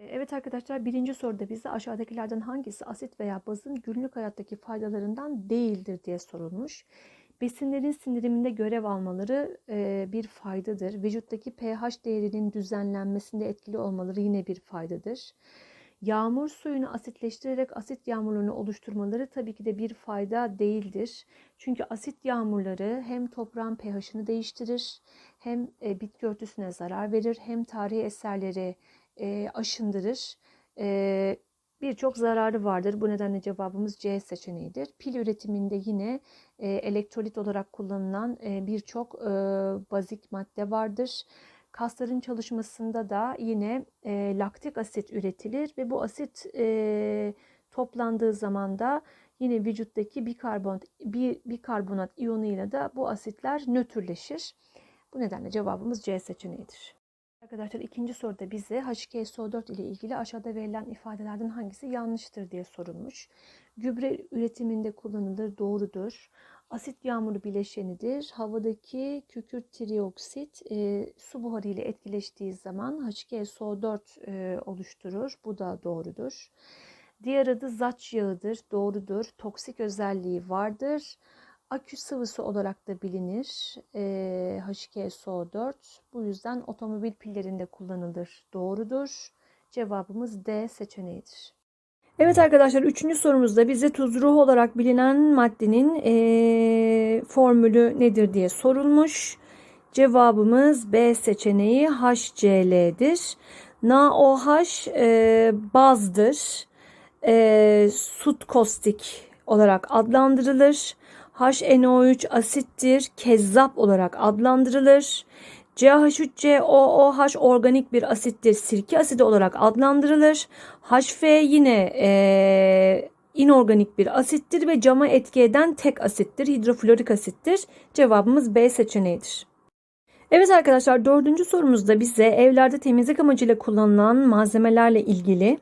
Evet arkadaşlar birinci soruda bize aşağıdakilerden hangisi asit veya bazın günlük hayattaki faydalarından değildir diye sorulmuş. Besinlerin sindiriminde görev almaları e, bir faydadır. Vücuttaki pH değerinin düzenlenmesinde etkili olmaları yine bir faydadır. Yağmur suyunu asitleştirerek asit yağmurlarını oluşturmaları tabii ki de bir fayda değildir. Çünkü asit yağmurları hem toprağın pH'ını değiştirir, hem e, bitki örtüsüne zarar verir, hem tarihi eserleri e, aşındırır. E, Birçok zararı vardır. Bu nedenle cevabımız C seçeneğidir. Pil üretiminde yine e, elektrolit olarak kullanılan e, birçok e, bazik madde vardır. Kasların çalışmasında da yine e, laktik asit üretilir ve bu asit e, toplandığı zaman da yine vücuttaki bikarbonat, bir, bikarbonat iyonuyla da bu asitler nötrleşir. Bu nedenle cevabımız C seçeneğidir. Arkadaşlar ikinci soruda bize H2SO4 ile ilgili aşağıda verilen ifadelerden hangisi yanlıştır diye sorulmuş. Gübre üretiminde kullanılır doğrudur. Asit yağmuru bileşenidir. Havadaki kükürt trioksit e, su buharı ile etkileştiği zaman H2SO4 e, oluşturur. Bu da doğrudur. Diğer adı zaç yağıdır. Doğrudur. Toksik özelliği vardır. Akü sıvısı olarak da bilinir e, H2SO4. Bu yüzden otomobil pillerinde kullanılır. Doğrudur. Cevabımız D seçeneğidir. Evet arkadaşlar üçüncü sorumuzda bize tuz ruhu olarak bilinen maddenin e, formülü nedir diye sorulmuş. Cevabımız B seçeneği HCl'dir. NaOH e, bazdır. E, sut kostik olarak adlandırılır. HNO3 asittir, kezzap olarak adlandırılır. CH3COOH organik bir asittir, sirke asidi olarak adlandırılır. HF yine e, inorganik bir asittir ve cama etki eden tek asittir, hidroflorik asittir. Cevabımız B seçeneğidir. Evet arkadaşlar dördüncü sorumuzda bize evlerde temizlik amacıyla kullanılan malzemelerle ilgili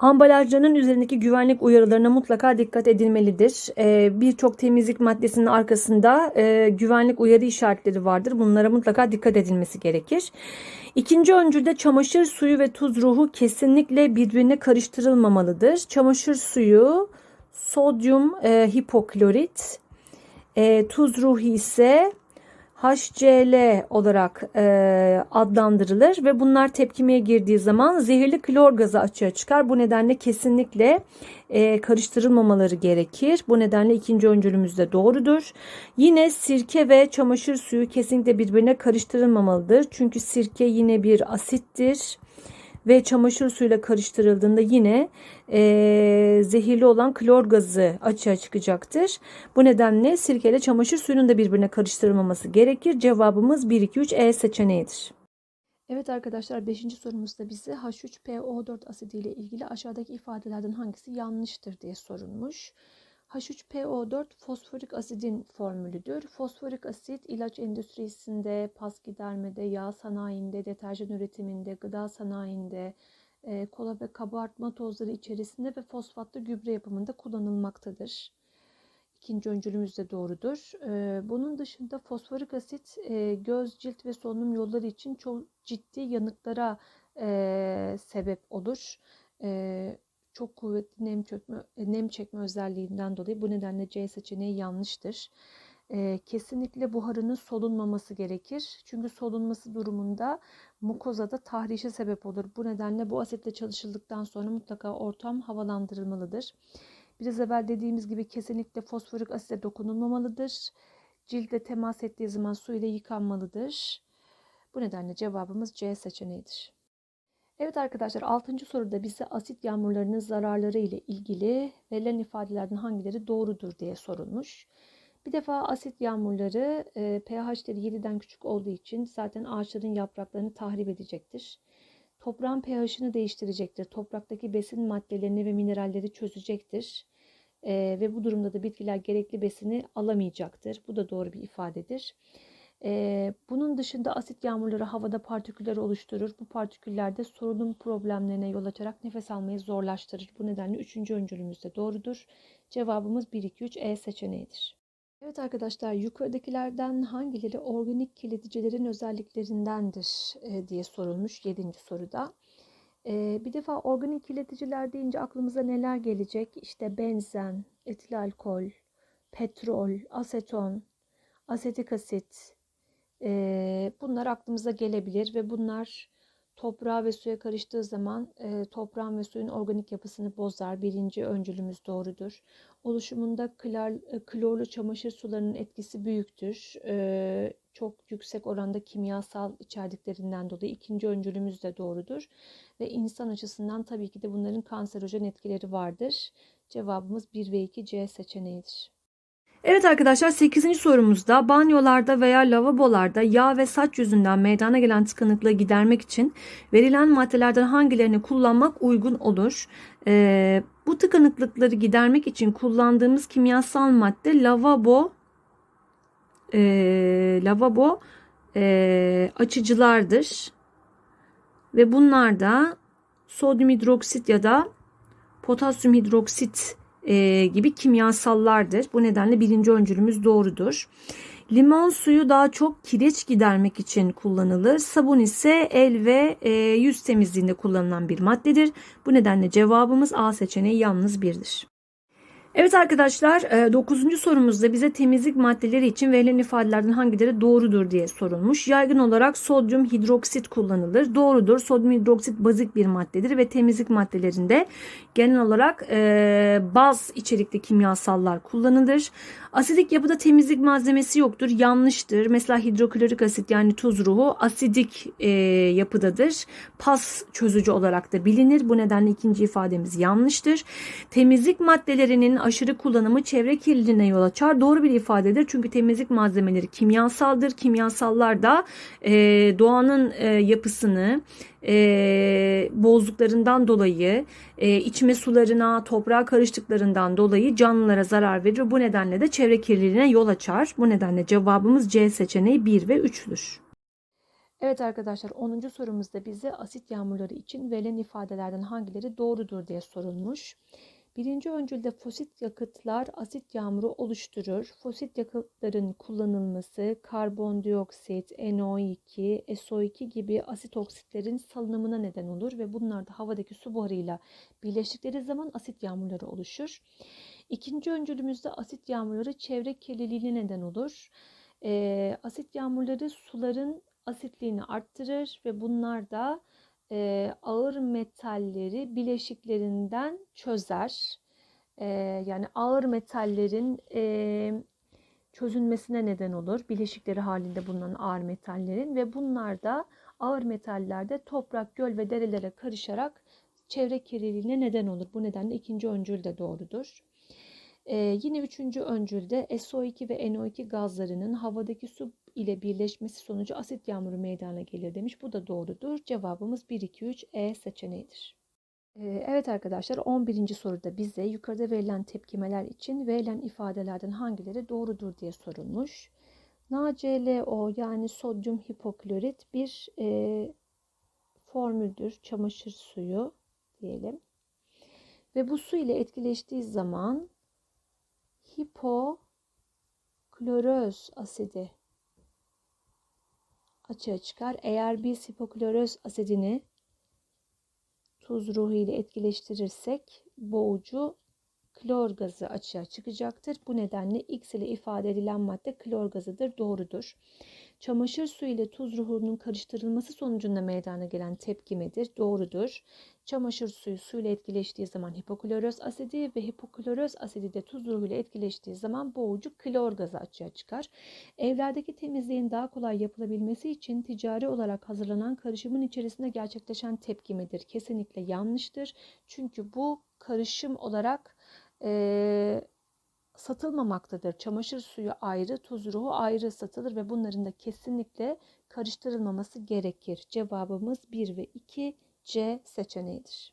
Ambalajlarının üzerindeki güvenlik uyarılarına mutlaka dikkat edilmelidir. Ee, Birçok temizlik maddesinin arkasında e, güvenlik uyarı işaretleri vardır. Bunlara mutlaka dikkat edilmesi gerekir. İkinci öncülde çamaşır suyu ve tuz ruhu kesinlikle birbirine karıştırılmamalıdır. Çamaşır suyu sodyum e, hipoklorit, e, tuz ruhu ise HCl olarak e, adlandırılır ve bunlar tepkimeye girdiği zaman zehirli klor gazı açığa çıkar. Bu nedenle kesinlikle e, karıştırılmamaları gerekir. Bu nedenle ikinci öncülümüz de doğrudur. Yine sirke ve çamaşır suyu kesinlikle birbirine karıştırılmamalıdır. Çünkü sirke yine bir asittir ve çamaşır suyuyla karıştırıldığında yine e, zehirli olan klor gazı açığa çıkacaktır. Bu nedenle sirke ile çamaşır suyunun da birbirine karıştırılmaması gerekir. Cevabımız 1, 2, 3 E seçeneğidir. Evet arkadaşlar 5. sorumuzda bize H3PO4 asidi ile ilgili aşağıdaki ifadelerden hangisi yanlıştır diye sorulmuş. H3PO4 fosforik asidin formülüdür. Fosforik asit ilaç endüstrisinde, pas gidermede, yağ sanayinde, deterjan üretiminde, gıda sanayinde, e, kola ve kabartma tozları içerisinde ve fosfatlı gübre yapımında kullanılmaktadır. İkinci öncülümüz de doğrudur. E, bunun dışında fosforik asit e, göz, cilt ve solunum yolları için çok ciddi yanıklara sebep olur çok kuvvetli nem çökme, e, nem çekme özelliğinden dolayı bu nedenle C seçeneği yanlıştır. E, kesinlikle buharının solunmaması gerekir. Çünkü solunması durumunda mukozada tahrişe sebep olur. Bu nedenle bu asitle çalışıldıktan sonra mutlaka ortam havalandırılmalıdır. Biraz evvel dediğimiz gibi kesinlikle fosforik asite dokunulmamalıdır. Cilde temas ettiği zaman su ile yıkanmalıdır. Bu nedenle cevabımız C seçeneğidir. Evet arkadaşlar 6. soruda bize asit yağmurlarının zararları ile ilgili verilen ifadelerden hangileri doğrudur diye sorulmuş. Bir defa asit yağmurları e, pH'leri 7'den küçük olduğu için zaten ağaçların yapraklarını tahrip edecektir. Toprağın pH'ını değiştirecektir. Topraktaki besin maddelerini ve mineralleri çözecektir. E, ve bu durumda da bitkiler gerekli besini alamayacaktır. Bu da doğru bir ifadedir. Bunun dışında asit yağmurları havada partiküller oluşturur. Bu partiküller de solunum problemlerine yol açarak nefes almayı zorlaştırır. Bu nedenle üçüncü öncülümüz de doğrudur. Cevabımız 1, 2, 3 E seçeneğidir. Evet arkadaşlar yukarıdakilerden hangileri organik kirleticilerin özelliklerindendir e, diye sorulmuş 7. soruda. Ee, bir defa organik kirleticiler deyince aklımıza neler gelecek? İşte benzen, etil alkol, petrol, aseton, asetik asit. Ee, bunlar aklımıza gelebilir ve bunlar toprağa ve suya karıştığı zaman e, toprağın ve suyun organik yapısını bozar. Birinci öncülümüz doğrudur. Oluşumunda klar, e, klorlu çamaşır sularının etkisi büyüktür. E, çok yüksek oranda kimyasal içerdiklerinden dolayı ikinci öncülümüz de doğrudur. Ve insan açısından tabii ki de bunların kanserojen etkileri vardır. Cevabımız 1 ve 2 C seçeneğidir. Evet arkadaşlar 8. sorumuzda banyolarda veya lavabolarda yağ ve saç yüzünden meydana gelen tıkanıklığı gidermek için verilen maddelerden hangilerini kullanmak uygun olur? Ee, bu tıkanıklıkları gidermek için kullandığımız kimyasal madde lavabo e, lavabo e, açıcılardır ve bunlar da sodyum hidroksit ya da potasyum hidroksit e, gibi kimyasallardır. Bu nedenle birinci öncülümüz doğrudur. Limon suyu daha çok kireç gidermek için kullanılır. Sabun ise el ve e, yüz temizliğinde kullanılan bir maddedir. Bu nedenle cevabımız A seçeneği yalnız birdir. Evet arkadaşlar 9. sorumuzda bize temizlik maddeleri için verilen ifadelerden hangileri doğrudur diye sorulmuş. Yaygın olarak sodyum hidroksit kullanılır. Doğrudur. Sodyum hidroksit bazik bir maddedir ve temizlik maddelerinde genel olarak e, baz içerikli kimyasallar kullanılır. Asidik yapıda temizlik malzemesi yoktur. Yanlıştır. Mesela hidroklorik asit yani tuz ruhu asidik e, yapıdadır. Pas çözücü olarak da bilinir. Bu nedenle ikinci ifademiz yanlıştır. Temizlik maddelerinin aşırı kullanımı çevre kirliliğine yol açar. Doğru bir ifadedir. Çünkü temizlik malzemeleri kimyasaldır. Kimyasallar da e, doğanın e, yapısını e, bozduklarından dolayı, e, içme sularına, toprağa karıştıklarından dolayı canlılara zarar verir. Bu nedenle de çevre kirliliğine yol açar. Bu nedenle cevabımız C seçeneği 1 ve 3'tür. Evet arkadaşlar 10. sorumuzda bize asit yağmurları için verilen ifadelerden hangileri doğrudur diye sorulmuş. Birinci öncülde fosit yakıtlar asit yağmuru oluşturur. Fosit yakıtların kullanılması karbondioksit, NO2, SO2 gibi asit oksitlerin salınımına neden olur ve bunlar da havadaki su buharıyla birleştikleri zaman asit yağmurları oluşur. İkinci öncülümüzde asit yağmurları çevre kirliliğine neden olur. E, asit yağmurları suların asitliğini arttırır ve bunlar da e, ağır metalleri bileşiklerinden çözer. E, yani ağır metallerin e, çözünmesine neden olur. Bileşikleri halinde bulunan ağır metallerin ve bunlar da ağır metallerde toprak, göl ve derelere karışarak çevre kirliliğine neden olur. Bu nedenle ikinci öncül de doğrudur. Ee, yine üçüncü öncülde SO2 ve NO2 gazlarının havadaki su ile birleşmesi sonucu asit yağmuru meydana gelir demiş. Bu da doğrudur. Cevabımız 1, 2, 3 E seçeneğidir. Ee, evet arkadaşlar 11. soruda bize yukarıda verilen tepkimeler için verilen ifadelerden hangileri doğrudur diye sorulmuş. NaClO yani sodyum hipoklorit bir e, formüldür. Çamaşır suyu diyelim. Ve bu su ile etkileştiği zaman hipokloröz asidi açığa çıkar. Eğer biz hipokloröz asidini tuz ruhu ile etkileştirirsek boğucu klor gazı açığa çıkacaktır. Bu nedenle X ile ifade edilen madde klor gazıdır. Doğrudur. Çamaşır suyu ile tuz ruhunun karıştırılması sonucunda meydana gelen tepkimedir. Doğrudur. Çamaşır suyu suyla etkileştiği zaman hipokloröz asidi ve hipokloröz asidi de tuz ruhuyla etkileştiği zaman boğucu klor gazı açığa çıkar. Evlerdeki temizliğin daha kolay yapılabilmesi için ticari olarak hazırlanan karışımın içerisinde gerçekleşen tepkimedir. Kesinlikle yanlıştır. Çünkü bu karışım olarak e, satılmamaktadır. Çamaşır suyu ayrı, tuz ruhu ayrı satılır ve bunların da kesinlikle karıştırılmaması gerekir. Cevabımız 1 ve 2 C seçeneğidir.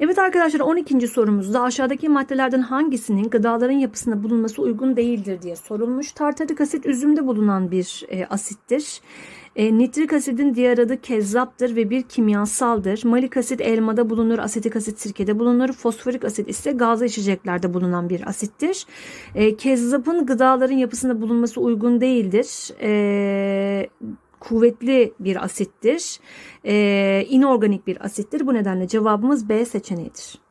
Evet arkadaşlar 12. sorumuzda aşağıdaki maddelerden hangisinin gıdaların yapısında bulunması uygun değildir diye sorulmuş. Tartarik asit üzümde bulunan bir e, asittir. E, nitrik asidin diğer adı kezzaptır ve bir kimyasaldır. Malik asit elmada bulunur, asetik asit sirkede bulunur. Fosforik asit ise gazlı içeceklerde bulunan bir asittir. E, kezzapın gıdaların yapısında bulunması uygun değildir. E, kuvvetli bir asittir. E, inorganik bir asittir. Bu nedenle cevabımız B seçeneğidir.